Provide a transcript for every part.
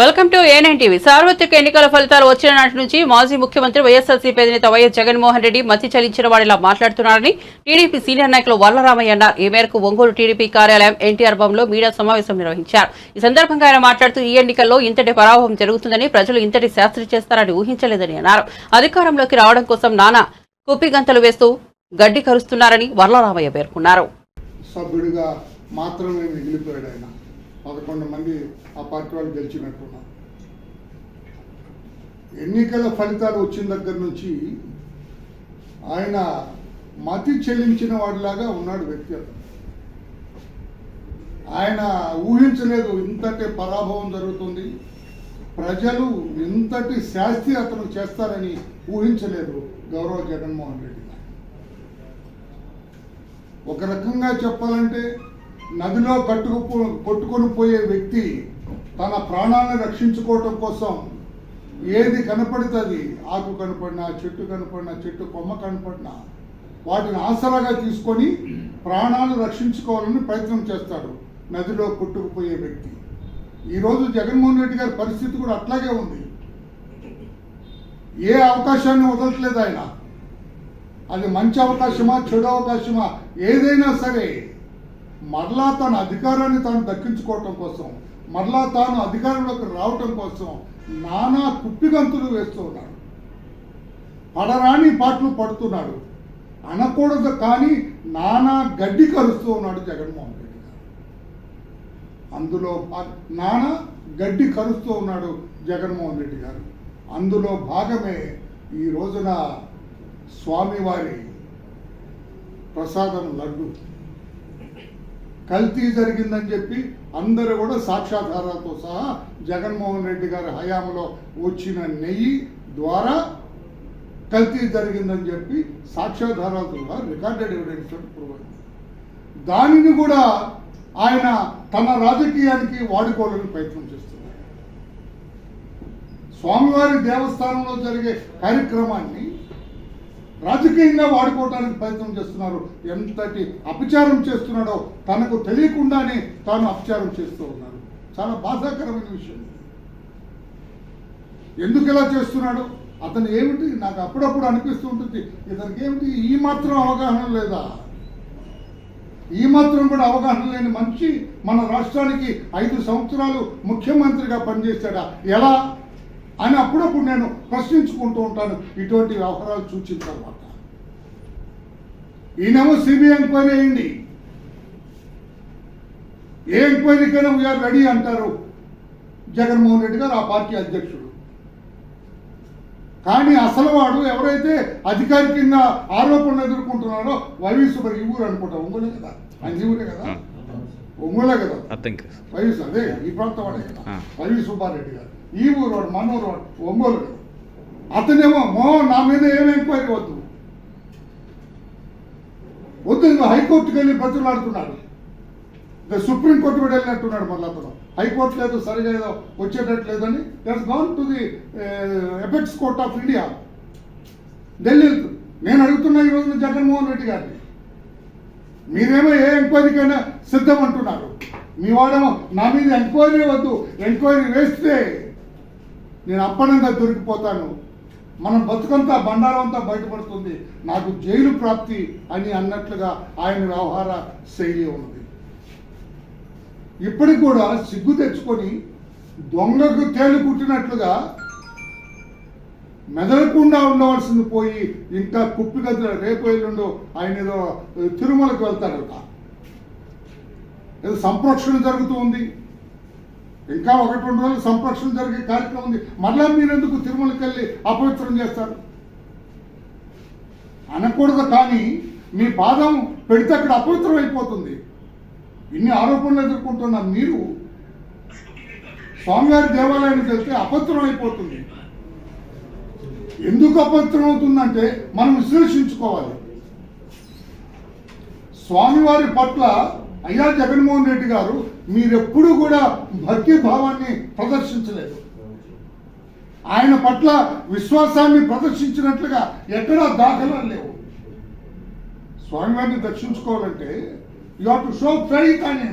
Welcome to ANN TV. సార్వత్రిక ఎన్నికల ఫలితాలు వచ్చిన నాటి నుంచి మాజీ ముఖ్యమంత్రి వైఎస్ఆర్సీపీ అధినేత వైఎస్ జగన్మోహన్ రెడ్డి మతి చలించిన వాడిలా మాట్లాడుతున్నారని టీడీపీ సీనియర్ నాయకులు వల్లరామయ్య అన్నారు. ఈ మేరకు ఒంగోలు టీడీపీ కార్యాలయం ఎన్టీఆర్ భవన్లో మీడియా సమావేశం నిర్వహించారు. ఈ సందర్భంగా ఆయన మాట్లాడుతూ ఈ ఎన్నికల్లో ఇంతటి పరాభవం జరుగుతుందని ప్రజలు ఇంతటి శాస్త్రి చేస్తారని ఊహించలేదని అన్నారు. అధికారంలోకి రావడం కోసం నానా కుప్పిగంతలు వేస్తూ గడ్డి కరుస్తున్నారని వల్లరామయ్య పేర్కొన్నారు. సభ్యుడిగా మాత్రమే మిగిలిపోయాడు ఆయన. పదకొండు మంది ఆ పార్టీ వాళ్ళు గెలిచినట్టున్నారు. ఎన్నికల ఫలితాలు వచ్చిన దగ్గర నుంచి ఆయన మతి చెల్లించిన వాడిలాగా ఉన్నాడు వ్యక్తి అతను. ఆయన ఊహించలేదు ఇంతటి పరాభవం జరుగుతుంది. ప్రజలు ఇంతటి శాస్తి అతను చేస్తారని ఊహించలేదు గౌరవ జగన్మోహన్ రెడ్డి ఒక రకంగా చెప్పాలంటే నదిలో కట్టుకు కొట్టుకొని పోయే వ్యక్తి తన ప్రాణాలను రక్షించుకోవటం కోసం ఏది కనపడుతుంది? ఆకు కనపడినా చెట్టు కనపడినా చెట్టు కొమ్మ కనపడినా వాటిని ఆసరాగా తీసుకొని ప్రాణాలు రక్షించుకోవాలని ప్రయత్నం చేస్తాడు నదిలో కొట్టుకుపోయే వ్యక్తి. ఈరోజు జగన్మోహన్ రెడ్డి గారి పరిస్థితి కూడా అట్లాగే ఉంది. ఏ అవకాశాన్ని వదలట్లేదు ఆయన. అది మంచి అవకాశమా చెడు అవకాశమా? ఏదైనా సరే మరలా తన అధికారాన్ని తాను దక్కించుకోవటం కోసం మరలా తాను అధికారంలోకి రావటం కోసం నానా కుప్పిగంతులు వేస్తూ ఉన్నాడు. పడరాని పాటలు పడుతున్నాడు. అనకూడదు కానీ నానా గడ్డి కరుస్తూ ఉన్నాడు జగన్మోహన్ రెడ్డి గారు. అందులో భా- నానా గడ్డి కరుస్తూ ఉన్నాడు జగన్మోహన్ రెడ్డి గారు. అందులో భాగమే ఈ రోజున స్వామివారి ప్రసాదం లడ్డు. కల్తీ జరిగిందని చెప్పి అందరూ కూడా సాక్షాధారాలతో సహా జగన్మోహన్ రెడ్డి గారి హయాంలో వచ్చిన నెయ్యి ద్వారా కల్తీ జరిగిందని చెప్పి సాక్ష్యాధారాలతో సహా రికార్డెడ్ ఎవిడెన్స్ ప్రూవ్ అయింది. దానిని కూడా ఆయన తన రాజకీయానికి వాడుకోవాలని ప్రయత్నం చేస్తున్నారు. స్వామివారి దేవస్థానంలో జరిగే కార్యక్రమాన్ని రాజకీయంగా వాడుకోవడానికి ప్రయత్నం చేస్తున్నారు. ఎంతటి అపచారం చేస్తున్నాడో తనకు తెలియకుండానే తాను అపచారం చేస్తూ ఉన్నారు. చాలా బాధాకరమైన విషయం. ఎందుకు ఇలా చేస్తున్నాడు? అతను ఏమిటి? నాకు అప్పుడప్పుడు అనిపిస్తూ ఉంటుంది. ఇతనికి ఏమిటి? ఈ మాత్రం అవగాహన లేదా? ఈ మాత్రం కూడా అవగాహన లేని మనిషి మన రాష్ట్రానికి ఐదు సంవత్సరాలు ముఖ్యమంత్రిగా పనిచేశాడా? ఎలా? అని అప్పుడప్పుడు నేను ప్రశ్నించుకుంటూ ఉంటాను. ఇటువంటి వ్యవహారాలు చూసిన తర్వాత. ఈయనేమో సిబిఐ ఎంక్వైరీ అయింది ఏ ఎంక్వైరీకైనా వీఆర్ రెడీ అంటారు జగన్మోహన్ రెడ్డి గారు ఆ పార్టీ అధ్యక్షుడు. కానీ అసలు వాడు ఎవరైతే అధికారికంగా ఆరోపణలు ఎదుర్కొంటున్నారో వైవి సుబ్బర్ ఈ ఊరు అనుకుంటా ఒంగోలే కదా? ఈ ఊరే కదా? ఒంగోలే కదా. వైవి అదే ఈ ప్రాంతం వాడే కదా. వైవి సుబ్బారెడ్డి గారు. ఈ ఊరు వాడు మనూరు వాడు ఒంగోలు. అతనేమో మో నా మీద ఏమేం ఎంక్వైరీ వద్దు. వద్దు ఇంకా హైకోర్టుకి వెళ్ళి బతులాడుతున్నాడు ఇంకా సుప్రీంకోర్టు కూడా వెళ్ళినట్టున్నాడు మళ్ళీ అతను. హైకోర్టు లేదు సరిగా ఏదో వచ్చేటట్టు లేదని. That's gone to the apex court of India Delhi నేను అడుగుతున్నా ఈ రోజున జగన్మోహన్ రెడ్డి గారిని. మీరేమో ఏ ఎంక్వైరీకైనా సిద్ధం అంటున్నారు మీ వాడేమో నా మీద ఎంక్వైరీ వద్దు ఎంక్వైరీ వేస్తే నేను అప్పనంగా దొరికిపోతాను. మనం బతుకంతా బండారం అంతా బయటపడుతుంది. నాకు జైలు ప్రాప్తి అని అన్నట్లుగా ఆయన వ్యవహార శైలి ఉన్నది. ఇప్పటికి కూడా సిగ్గు తెచ్చుకొని దొంగకు తేలు కుట్టినట్లుగా మెదలకుండా ఉండవలసింది పోయి ఇంకా కుప్పి గదులు రేపు ఎల్లుండో ఆయన ఏదో తిరుమలకు వెళ్తారట. ఏదో సంప్రోక్షణ జరుగుతూ ఉంది. ఇంకా ఒకటి రెండు రోజులు సంప్రోక్షణ జరిగే కార్యక్రమం ఉంది. మళ్ళా మీరెందుకు తిరుమలకి వెళ్ళి అపవిత్రం చేస్తారు? అనకూడదు కానీ మీ పాదం పెడితే అక్కడ అపవిత్రం అయిపోతుంది. ఇన్ని ఆరోపణలు ఎదుర్కొంటున్న మీరు స్వామివారి దేవాలయానికి వెళ్తే అపవిత్రం అయిపోతుంది. ఎందుకు అపవిత్రం అవుతుందంటే మనం విశ్లేషించుకోవాలి. స్వామివారి పట్ల అయ్యా జగన్మోహన్ రెడ్డి గారు మీరెప్పుడు కూడా భక్తి భావాన్ని ప్రదర్శించలేదు. ఆయన పట్ల విశ్వాసాన్ని ప్రదర్శించినట్లుగా ఎక్కడా దాఖలు లేవు. స్వామివారిని దర్శించుకోవాలంటే you have to show faith అని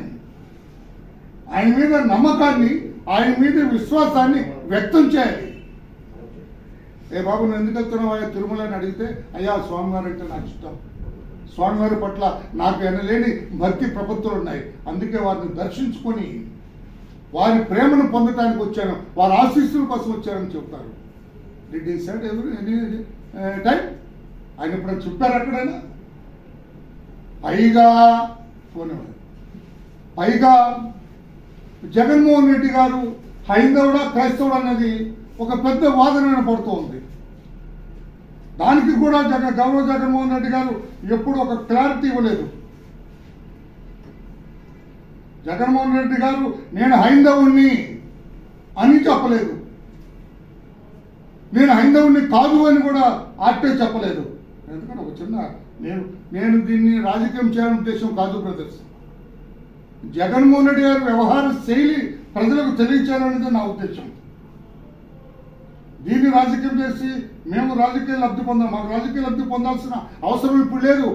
ఆయన మీద నమ్మకాన్ని ఆయన మీద విశ్వాసాన్ని వ్యక్తం చేయాలి. ఏ బాబు నువ్వు ఎందుకు వెళ్తున్నావు అయ్యా తిరుమల అని అడిగితే అయ్యా స్వామివారు అంటే నాకు ఇష్టం. స్వామివారి పట్ల నాకు ఎనలేని భక్తి ప్రపత్తులు ఉన్నాయి. అందుకే వారిని దర్శించుకొని వారి ప్రేమను పొందటానికి వచ్చాను. వారి ఆశీస్సుల కోసం వచ్చానని చెప్తారు. డిడ్ ఈ సెట్ ఎవరు ఎనీ టైం ఆయన ఇప్పుడు చెప్పారు అక్కడైనా పైగా పోనివ్వండి. పైగా జగన్మోహన్ రెడ్డి గారు హైందవుడా క్రైస్తవుడు అన్నది ఒక పెద్ద వాదన వినపడుతోంది. దానికి కూడా జగన్ గౌరవ జగన్మోహన్ రెడ్డి గారు ఎప్పుడు ఒక క్లారిటీ ఇవ్వలేదు. జగన్మోహన్ రెడ్డి గారు నేను హైందవుణ్ణి అని చెప్పలేదు. నేను హైందవుణ్ణి కాదు అని కూడా ఆర్టే చెప్పలేదు. ఎందుకంటే ఒక చిన్న నేను నేను దీన్ని రాజకీయం చేయాలని ఉద్దేశం కాదు బ్రదర్స్. జగన్మోహన్ రెడ్డి గారి వ్యవహార శైలి ప్రజలకు తెలియచేయాలనేది నా ఉద్దేశం. దీన్ని రాజకీయం చేసి మేము రాజకీయ లబ్ధి పొందాం. మాకు రాజకీయ లబ్ధి పొందాల్సిన అవసరం ఇప్పుడు లేదు.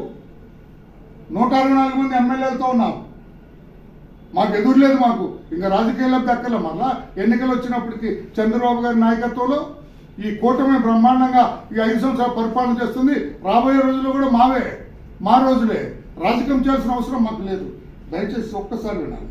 నూట అరవై నాలుగు మంది ఎమ్మెల్యేలతో ఉన్నాం మాకు ఎదురు లేదు మాకు. ఇంకా రాజకీయ లబ్ధి అక్కర్లే మళ్ళా ఎన్నికలు వచ్చినప్పటికీ చంద్రబాబు గారి నాయకత్వంలో ఈ కూటమి బ్రహ్మాండంగా ఈ ఐదు సంవత్సరాలు పరిపాలన చేస్తుంది. రాబోయే రోజుల్లో కూడా మావే. మా రోజులే. రాజకీయం చేయాల్సిన అవసరం మాకు లేదు. దయచేసి ఒక్కసారి వినాలి.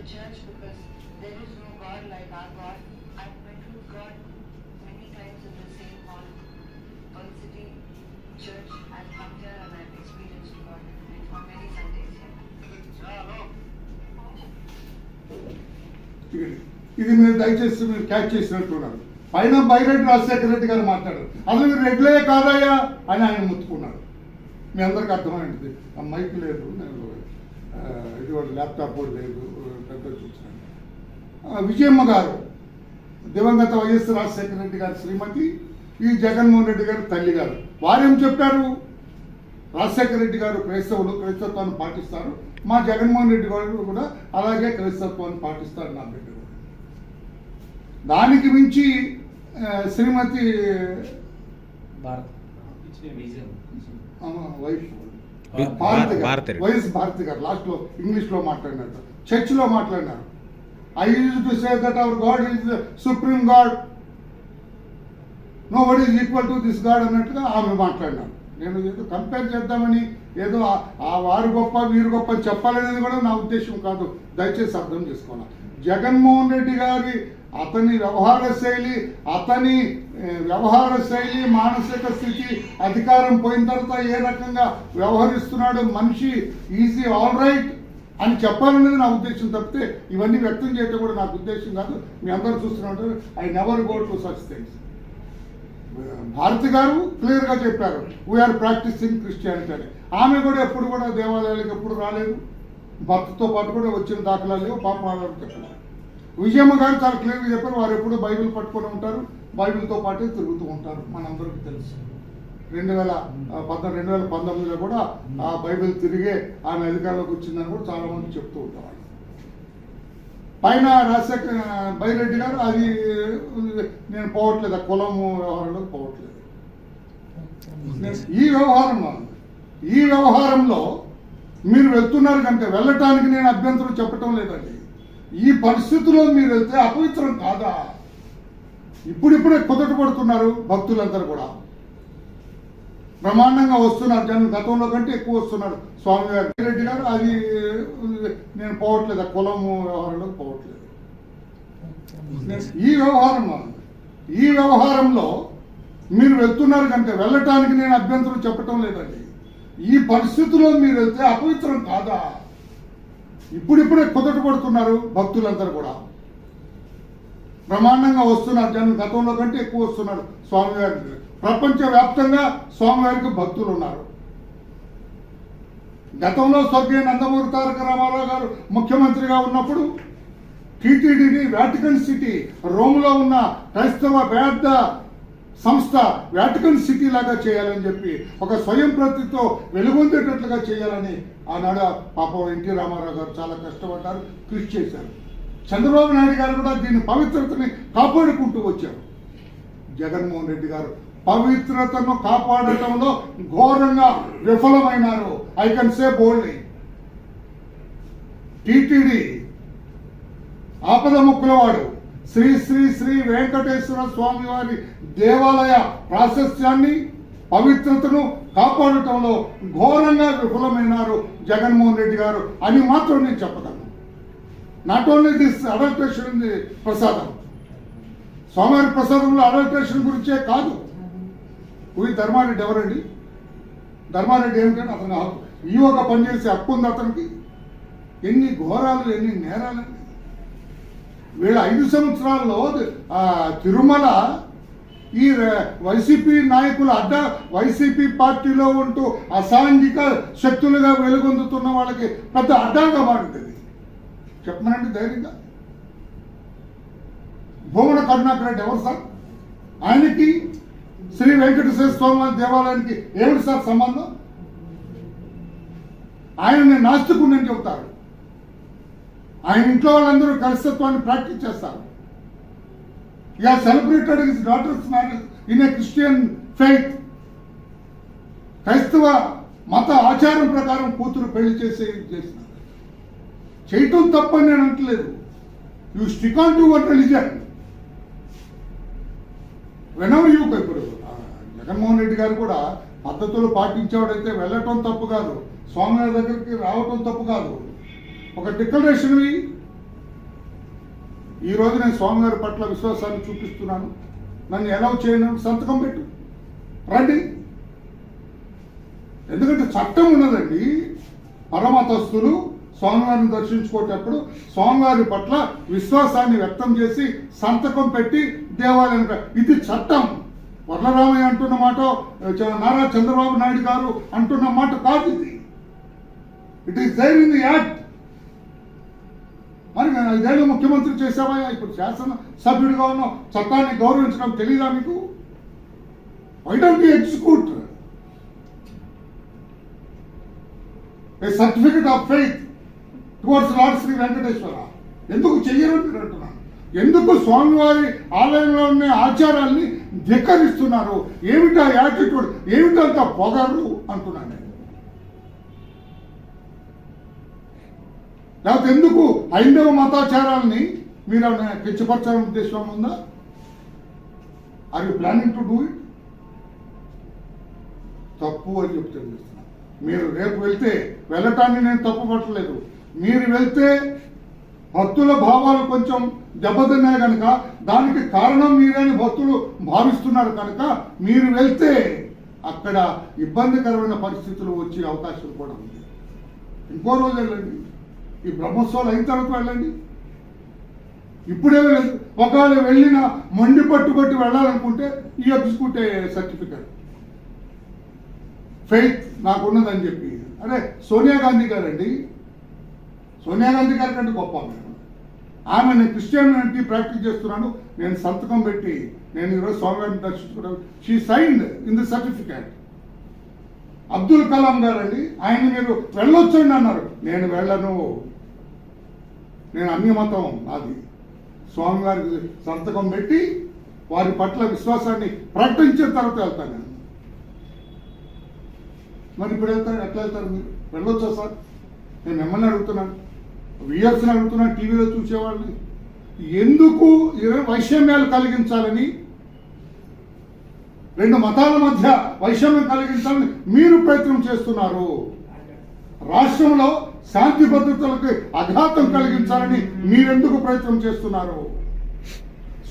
The church because there is no God like our God. I met with God many times in the same hall, Pearl City Church. I've come here and I've experienced God for many Sundays here. ఇది- మీరు దయచేసి మీరు catch చేసినట్టున్నారు పైన బైరెడ్డి రాజశేఖర రెడ్డి గారు మాట్లాడారు అసలు మీరు రెడ్లే కాదయ్యా అని ఆయన ముత్తుకున్నాడు మీ అందరికి అర్థమైంది ఆ మైక్ లేదు నేను ఇది కూడా ల్యాప్టాప్ లేదు ఆ, విజయమ్మ గారు దివంగత వైఎస్ రాజశేఖర రెడ్డి గారి శ్రీమతి ఈ జగన్మోహన్ రెడ్డి గారు తల్లి గారు. వారేం చెప్పారు? రాజశేఖర రెడ్డి గారు క్రైస్తవులు క్రైస్తత్వాన్ని పాటిస్తారు. మా జగన్మోహన్ రెడ్డి గారు కూడా అలాగే క్రైస్తత్వాన్ని పాటిస్తారు నా బిడ్డ దానికి మించి శ్రీమతి భారత్. వైఫ్. భారతి. వైఎస్ భారతి గారు లాస్ట్లో ఇంగ్లీష్లో మాట్లాడినారు. చర్చ్లో మాట్లాడినారు. I use to say that our God is supreme God no one is equal to this God అన్నట్టుగా ఆమె మాట్లాడినారు. నేను ఏదో కంపేర్ చేద్దామని ఏదో ఆ- వారు గొప్ప వీరు గొప్ప చెప్పాలనేది కూడా నా ఉద్దేశం కాదు. దయచేసి అర్థం చేసుకోవాలి. జగన్మోహన్ రెడ్డి గారి అతని వ్యవహార శైలి అతని వ్యవహార శైలి మానసిక స్థితి అధికారం పోయిన తర్వాత ఏ రకంగా వ్యవహరిస్తున్నాడు మనిషి ఈజీ ఆల్ రైట్ అని చెప్పాలనేది నా ఉద్దేశం తప్పితే ఇవన్నీ వ్యక్తం చేయటం కూడా నాకు ఉద్దేశం కాదు. మీ అందరూ చూస్తున్నట్టు I never go to such things Bharathi గారు క్లియర్గా చెప్పారు వీఆర్ ప్రాక్టీసింగ్ క్రిస్టియానిటీ అని. ఆమె కూడా ఎప్పుడు కూడా దేవాలయాలకు ఎప్పుడు రాలేదు. భర్తతో పాటు కూడా వచ్చిన దాఖలాలు లేవు పాప వాళ్ళు విజయమ్మ గారు చాలా క్లియర్గా చెప్పారు. వారు ఎప్పుడు బైబిల్ పట్టుకొని ఉంటారు. బైబిల్తో పాటే తిరుగుతూ ఉంటారు. మనందరికీ తెలుసు. రెండు వేల పంతొమ్మిది రెండు వేల పంతొమ్మిదిలో కూడా ఆ బైబిల్ తిరిగే ఆమె అధికారంలోకి వచ్చిందని కూడా చాలా మంది చెప్తూ ఉంటారు. పైన రాజశేఖర బైరెడ్డి గారు అది నేను పోవట్లేదు. ఆ కులము వ్యవహారంలో పోవట్లేదు. ఈ వ్యవహారంలో ఈ వ్యవహారంలో మీరు వెళ్తున్నారు కంటే వెళ్ళటానికి నేను అభ్యంతరం చెప్పటం లేదండి. ఈ పరిస్థితుల్లో మీరు వెళ్తే అపవిత్రం కాదా? ఇప్పుడిప్పుడే కుదట పడుతున్నారు భక్తులందరూ కూడా. బ్రహ్మాండంగా వస్తున్నారు జనం గతంలో కంటే ఎక్కువ వస్తున్నారు. స్వామి రెడ్డి గారు అది నేను పోవట్లేదు ఆ కులం వ్యవహారంలో పోవట్లేదు. ఈ వ్యవహారం ఈ వ్యవహారంలో మీరు వెళ్తున్నారు కంటే వెళ్ళటానికి నేను అభ్యంతరం చెప్పటం లేదండి. ఈ పరిస్థితుల్లో మీరు వెళ్తే అపవిత్రం కాదా? ఇప్పుడిప్పుడే కుదట పడుతున్నారు భక్తులందరూ కూడా. బ్రహ్మాండంగా వస్తున్నారు జనం గతంలో కంటే ఎక్కువ వస్తున్నారు స్వామివారికి. ప్రపంచవ్యాప్తంగా స్వామివారికి భక్తులు ఉన్నారు. గతంలో స్వర్గీయ నందమూరి తారక రామారావు గారు ముఖ్యమంత్రిగా ఉన్నప్పుడు టీటీడీని వాటికన్ సిటీ రోమ్లో ఉన్న క్రైస్తవ పెద్ద సంస్థ వ్యాటికన్ సిటీ లాగా చేయాలని చెప్పి ఒక స్వయం ప్రతితో వెలుగొందేటట్లుగా చేయాలని ఆనాడు పాపం ఎన్టీ రామారావు గారు చాలా కష్టపడ్డారు కృషి చేశారు. చంద్రబాబు నాయుడు గారు కూడా దీని పవిత్రతని కాపాడుకుంటూ వచ్చారు. జగన్మోహన్ రెడ్డి గారు పవిత్రతను కాపాడటంలో ఘోరంగా విఫలమైనారు. I can say boldly TTD ఆపద ముక్కులవాడు శ్రీ శ్రీ శ్రీ వెంకటేశ్వర స్వామి వారి దేవాలయ ప్రాశస్త్యాన్ని పవిత్రతను కాపాడటంలో ఘోరంగా విఫలమైనారు జగన్మోహన్ రెడ్డి గారు అని మాత్రం నేను చెప్పగలను. నాట్ ఓన్లీ దిస్ అడల్ట్రేషన్ ఉంది ప్రసాదం. స్వామివారి ప్రసాదంలో అడల్ట్రేషన్ గురించే కాదు. ఉయి ధర్మారెడ్డి ఎవరండి? ధర్మారెడ్డి ఏమిటంటే అతను ఈ ఒక పనిచేసే హక్కు ఉంది అతనికి. ఎన్ని ఘోరాలు ఎన్ని నేరాలండి వీళ్ళ ఐదు సంవత్సరాల్లో తిరుమల ఈ వైసీపీ నాయకులు అడ్డ వైసీపీ పార్టీలో ఉంటూ అసాంఘిక శక్తులుగా వెలుగొందుతున్న వాళ్ళకి పెద్ద అడ్డాగా మారుతుంది చెప్పమనండి ధైర్యంగా. భూమన కరుణాకర్ రెడ్డి ఎవరు సార్? ఆయనకి శ్రీ వెంకటేశ్వర స్వామి దేవాలయానికి ఏమిటి సార్ సంబంధం? ఆయనని నాస్తికుని చెబుతారు. ఆయన ఇంట్లో వాళ్ళందరూ కలిసత్వాన్ని ప్రాక్టీస్ చేస్తారు. Yeah celebrated his daughter's marriage in a Christian faith క్రైస్తవ మత ఆచారం ప్రకారం కూతురు పెళ్ళి చేసే చేసినారు చేయటం తప్పని నేను అంటలేదు. You stick on to your religion whenever you ఇప్పుడు జగన్మోహన్ రెడ్డి గారు కూడా పద్ధతులు పాటించేవాడైతే వెళ్ళటం తప్పు కాదు. స్వామివారి దగ్గరికి రావటం తప్పు కాదు. ఒక డిక్లరేషన్ ఈ రోజు నేను స్వామివారి పట్ల విశ్వాసాన్ని చూపిస్తున్నాను. నన్ను ఎలా చేయను సంతకం పెట్టు. రండి. ఎందుకంటే చట్టం ఉన్నదండి పరమతస్తులు స్వామివారిని దర్శించుకునేటప్పుడు స్వామివారి పట్ల విశ్వాసాన్ని వ్యక్తం చేసి సంతకం పెట్టి దేవాలయం ఇది చట్టం. వరలరామయ్య అంటున్న మాట నారా చంద్రబాబు నాయుడు గారు అంటున్న మాట కాదు ఇది. It is there in the act మరి నేను ఐదేళ్ళు ముఖ్యమంత్రి చేసావా ఇప్పుడు శాసన సభ్యుడిగా ఉన్నావు చట్టాన్ని గౌరవించడం తెలియదా మీకు? Why don't you execute a certificate of faith towards Lord Shri Venkateswara ఎందుకు చెయ్యరు మీరు అంటున్నాను. ఎందుకు స్వామివారి ఆలయంలో ఉన్న ఆచారాల్ని ధిక్కరిస్తున్నారు? ఏమిటా యాటిట్యూడ్ ఏమిటంత పొగరు? అంటున్నాను లేకపోతే ఎందుకు హైందవ మతాచారాలని మీరు ఏమైనా కించపరచాలని ఉద్దేశం ఉందా? Are you planning to do it తప్పు అని చెప్తే మీరు రేపు వెళ్తే వెళ్ళటాన్ని నేను తప్పు పట్టలేదు. మీరు వెళ్తే భక్తుల భావాలు కొంచెం దెబ్బతిన్నాయి కనుక దానికి కారణం మీరని భక్తులు భావిస్తున్నారు కనుక మీరు వెళ్తే అక్కడ ఇబ్బందికరమైన పరిస్థితులు వచ్చే అవకాశం కూడా ఉంది. ఇంకో రోజు వెళ్ళండి. ఈ బ్రహ్మోత్సవాలు అయిన తర్వాత వెళ్ళండి. ఇప్పుడే వెళ్ళదు ఒకవేళ వెళ్ళిన మొండి పట్టుబట్టి వెళ్ళాలనుకుంటే ఈ ఎగ్జిక్యూట్ సర్టిఫికెట్. ఫెయిత్ నాకున్నదని చెప్పి. అరే సోనియా గాంధీ గారండి. సోనియా గాంధీ గారి కంటే గొప్ప ఆమె. ఆమె నేను క్రిస్టియానిటీ ప్రాక్టీస్ చేస్తున్నాను నేను సంతకం పెట్టి నేను ఈరోజు స్వామివారిని దర్శించుకోవడం she signed in the certificate Abdul Kalam గారండి. ఆయన మీరు వెళ్ళొచ్చండి అన్నారు. నేను వెళ్ళను. నేను అన్ని మతం నాది. స్వామివారికి సంతకం పెట్టి వారి పట్ల విశ్వాసాన్ని ప్రకటించిన తర్వాత వెళ్తాను నేను. మరి ఇప్పుడు వెళ్తారు? ఎట్లా వెళ్తారు మీరు? వెళ్ళొచ్చా సార్? నేను మిమ్మల్ని అడుగుతున్నాను. వ్యూయర్స్ని అడుగుతున్నాను టీవీలో చూసేవాళ్ళని. ఎందుకు వైషమ్యాలు కలిగించాలని? రెండు మతాల మధ్య వైషమ్యం కలిగించాలని మీరు ప్రయత్నం చేస్తున్నారు. రాష్ట్రంలో శాంతి భద్రతలకు అఘాతం కలిగించాలని మీరెందుకు ప్రయత్నం చేస్తున్నారు?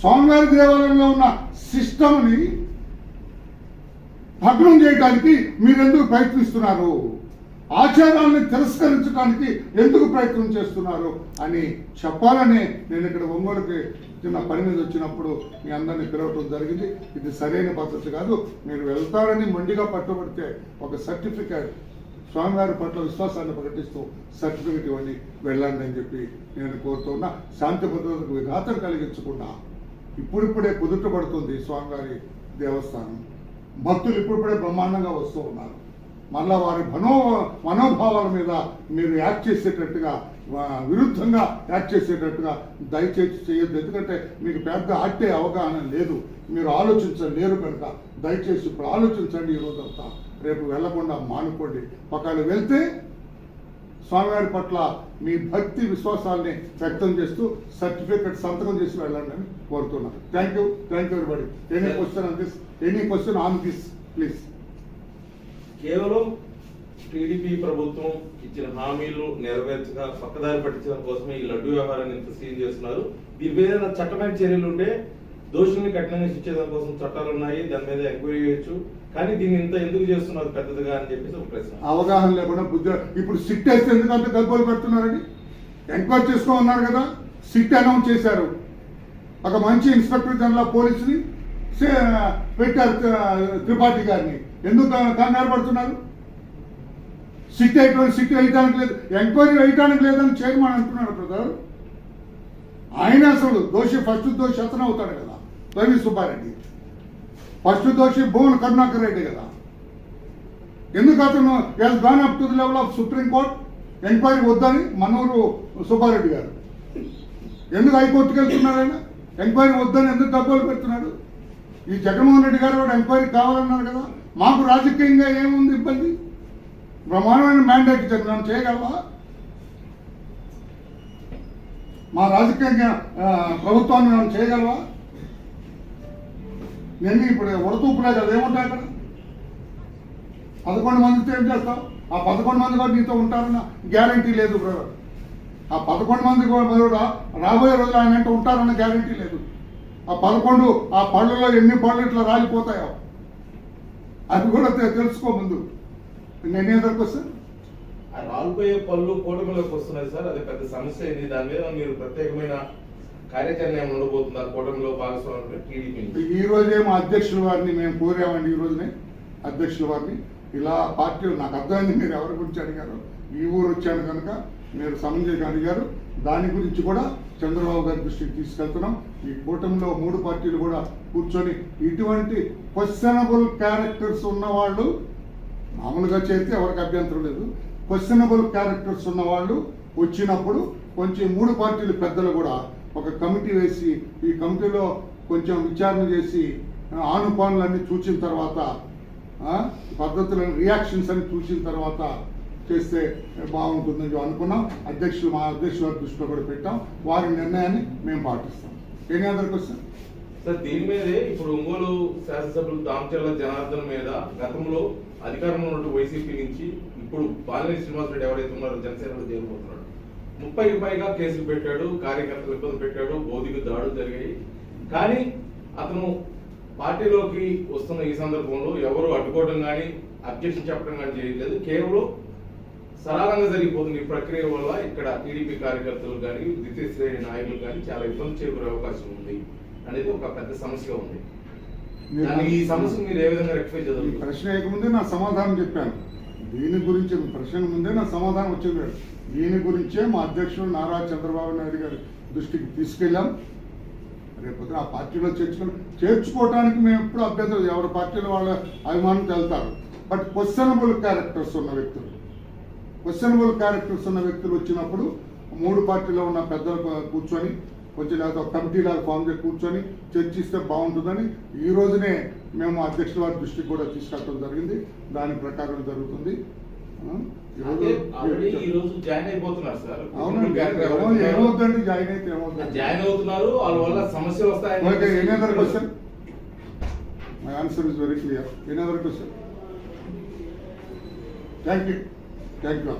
స్వామివారి దేవాలయంలో ఉన్న సిస్టమ్ని భగ్నం చేయడానికి మీరెందుకు ప్రయత్నిస్తున్నారు? ఆచారాన్ని తిరస్కరించడానికి ఎందుకు ప్రయత్నం చేస్తున్నారు అని చెప్పాలని నేను ఇక్కడ ఒంగోలుకి చిన్న పని మీద వచ్చినప్పుడు మీ అందరిని పిలవటం జరిగింది. ఇది సరైన పద్ధతి కాదు. మీరు వెళ్తారని మొండిగా పట్టుబడితే ఒక సర్టిఫికేట్ స్వామివారి పట్ల విశ్వాసాన్ని ప్రకటిస్తూ సర్టిఫికేట్ ఇవ్వండి వెళ్ళండి అని చెప్పి నేను కోరుతున్నా. శాంతి భద్రతకు విఘాతం కలిగించకుండా ఇప్పుడిప్పుడే కుదుటపడుతుంది స్వామివారి దేవస్థానం. భక్తులు ఇప్పుడిప్పుడే బ్రహ్మాండంగా వస్తూ ఉన్నారు. మళ్ళా వారి మనో మనోభావాల మీద మీరు యాక్ట్ చేసేటట్టుగా విరుద్ధంగా యాక్ట్ చేసేటట్టుగా దయచేసి చేయొద్దు. ఎందుకంటే మీకు పెద్ద అట్టే అవగాహన లేదు. మీరు ఆలోచించలేరు కనుక దయచేసి ఇప్పుడు ఆలోచించండి ఈరోజు అంతా రేపు వెళ్ళకుండా మానుకోండి. ఒకవేళ వెళ్తే స్వామివారి పట్ల మీ భక్తి విశ్వాసాల్ని వ్యక్తం చేస్తూ సర్టిఫికెట్ సంతకం చేసి వెళ్ళండి అని కోరుతున్నాను. Thank you thank you everybody any question on this any question on this please కేవలం టీడీపీ ప్రభుత్వం ఇచ్చిన హామీలు నెరవేర్చగా పక్కదారి పట్టించడం కోసమే ఈ లడ్డు వ్యవహారాన్ని ఇంత సీజ్ చేస్తున్నారు. దీని మీద చట్టమైన చర్యలు ఉంటే దోషుల్ని కఠినంగా శిక్షించడం కోసం చట్టాలు ఉన్నాయి. దాని మీద ఎంక్వైరీ చేయొచ్చు. కానీ దీన్ని ఇంత ఎందుకు చేస్తున్నారు పెద్దదిగా అని చెప్పేసి ఒక ప్రశ్న. అవగాహన లేకుండా బుద్ధి ఇప్పుడు సిట్ వేస్తే ఎందుకు అంత గగ్గోలు పెడుతున్నారండి ఎంక్వైరీ చేసుకోమన్నారు కదా సిట్ అనౌన్స్ చేశారు. ఒక మంచి ఇన్స్పెక్టర్ జనరల్ పోలీసుని సే- పెట్టారు త్రిపాఠి గారిని. ఎందుకు కంగారు పడుతున్నారు సిట్ అయిపోయి సిట్ వేయటానికి లేదు. ఎంక్వైరీ వేయటానికి లేదని చైర్మన్ అంటున్నాడు బ్రదర్. ఆయన అసలు దోషి ఫస్ట్ దోషి అతను అవుతాడు కదా. రవి సుబ్బారెడ్డి. ఫస్ట్ దోషి భువన్ కరుణాకర్ రెడ్డి కదా. ఎందుకు అతను is gone up to the level of supreme court? Enquiry వద్దని మనూరు సుబ్బారెడ్డి గారు. ఎందుకు హైకోర్టుకి వెళ్తున్నారు ఆయన? ఎంక్వైరీ వద్దని ఎందుకు డబ్బులు పెడుతున్నాడు? ఈ జగన్మోహన్ రెడ్డి గారు కూడా ఎంక్వైరీ కావాలన్నారు కదా. మాకు రాజకీయంగా ఏముంది ఇబ్బంది? బ్రహ్మాండమైన మ్యాండేట్ ఇచ్చారు. మనం చేయగలవా? మా రాజకీయంగా ప్రభుత్వాన్ని మనం చేయగలవా? నేను ఇప్పుడు ఉడతూపులే కదా ఏముంటాయి అక్కడ? పదకొండు మందితో ఏం చేస్తావు? ఆ పదకొండు మంది కూడా నీతో ఉంటారన్న గ్యారంటీ లేదు బ్రదర్ ఆ పదకొండు మంది కూడా రాబోయే రోజులు ఆయన అంటే ఉంటారన్న గ్యారంటీ లేదు. ఆ పదకొండు ఆ పళ్ళలో ఎన్ని పళ్ళు ఇట్లా రాలిపోతాయో? అది కూడా తెలుసుకో ముందు. నేనే దగ్గరకు వస్తాను ఆ రాలిపోయే పళ్ళు కోడుకులకు వస్తున్నాయి సార్ అది పెద్ద సమస్య ఇది. దాని మీద మీరు ప్రత్యేకమైన కార్యాచరణ ఏమైనా ఉండబోతున్నారు కూటమిలో భాగస్వామ్యం టీడీపీ ఈ రోజే మా అధ్యక్షుల వారిని మేము కోరామండి ఈ రోజునే అధ్యక్షుల వారిని. ఇలా పార్టీలు నాకు అర్థమైంది మీరు ఎవరి గురించి అడిగారు. ఈ ఊరు వచ్చాను కనుక మీరు సమంజయ్ అడిగారు దాని గురించి కూడా చంద్రబాబు గారి దృష్టికి తీసుకెళ్తున్నాం. ఈ కూటమిలో మూడు పార్టీలు కూడా కూర్చొని ఇటువంటి క్వశ్చనబుల్ క్యారెక్టర్స్ ఉన్నవాళ్ళు మామూలుగా చేస్తే ఎవరికి అభ్యంతరం లేదు. క్వశ్చనబుల్ క్యారెక్టర్స్ ఉన్నవాళ్ళు వచ్చినప్పుడు కొంచెం మూడు పార్టీలు పెద్దలు కూడా ఒక కమిటీ వేసి ఈ కమిటీలో కొంచెం విచారణ చేసి ఆనుపానులన్నీ చూసిన తర్వాత ఆ, పద్ధతులను రియాక్షన్స్ అని చూసిన తర్వాత చేస్తే బాగుంటుందని అనుకున్నాం. అధ్యక్షులు మా అధ్యక్షుల దృష్టిలో కూడా పెట్టాం. వారి నిర్ణయాన్ని మేము పాటిస్తాం. Any other question? సార్ దీని మీదే ఇప్పుడు ఒంగోలు శాసనసభ్యులు దామచర్ల జనార్దన్ మీద గతంలో అధికారంలో ఉన్నట్టు వైసీపీ నుంచి ఇప్పుడు బాలినేని శ్రీనివాసరెడ్డి ఎవరైతే ఉన్నారో జనసేనలో చేరిపోతున్నాడు ముప్పైకి పైగా కేసులు పెట్టాడు కార్యకర్తలు ఇబ్బంది పెట్టాడు భౌతిక దాడులు జరిగాయి. కానీ అతను పార్టీలోకి వస్తున్న ఈ సందర్భంలో ఎవరు అడ్డుకోవడం కానీ అబ్జెక్షన్ చెప్పడం కానీ చేయలేదు కేవలం సరళంగా జరిగిపోతుంది ఈ ప్రక్రియ వల్ల ఇక్కడ టీడీపీ కార్యకర్తలు కానీ ద్వితీయ శ్రేణి నాయకులు కానీ చాలా ఇబ్బంది చేకూరే అవకాశం ఉంది అనేది ఒక పెద్ద సమస్య ఉంది. ఈ సమస్య మీరు ఏ విధంగా రెక్టిఫై చేయాలి ప్రశ్న వేయకముందే నా సమాధానం చెప్పాను. దీని గురించి ప్రశ్న ముందే నా సమాధానం వచ్చింది. దీని గురించే మా అధ్యక్షుడు నారా చంద్రబాబు నాయుడు గారి దృష్టికి తీసుకెళ్ళాం. రేపు ఆ పార్టీలో చేర్చుకుని చేర్చుకోవడానికి మేము ఎప్పుడు అభ్యర్థులు ఎవరి పార్టీలో వాళ్ళ అభిమానం వెళ్తారు. బట్ క్వశ్చనబుల్ క్యారెక్టర్స్ ఉన్న వ్యక్తులు. క్వశ్చనబుల్ క్యారెక్టర్స్ ఉన్న వ్యక్తులు వచ్చినప్పుడు మూడు పార్టీలో ఉన్న పెద్దలు కూర్చొని కొంచెం లేకపోతే ఒక కమిటీ లాగా ఫామ్ చేసి కూర్చొని చర్చిస్తే బాగుంటుందని ఈ రోజునే మేము అధ్యక్షుల వారి దృష్టికి కూడా తీసుకెళ్ళడం జరిగింది. దాని ప్రకారం జరుగుతుంది. జాయిన్ అయిపోతున్నారు సార్. అవునండి. జాయిన్ అయితే ఏమవుతుంది జాయిన్ అవుతున్నారు వాళ్ళ వల్ల సమస్యలు వస్తాయని okay any other question my answer is very clear any other question thank you thank you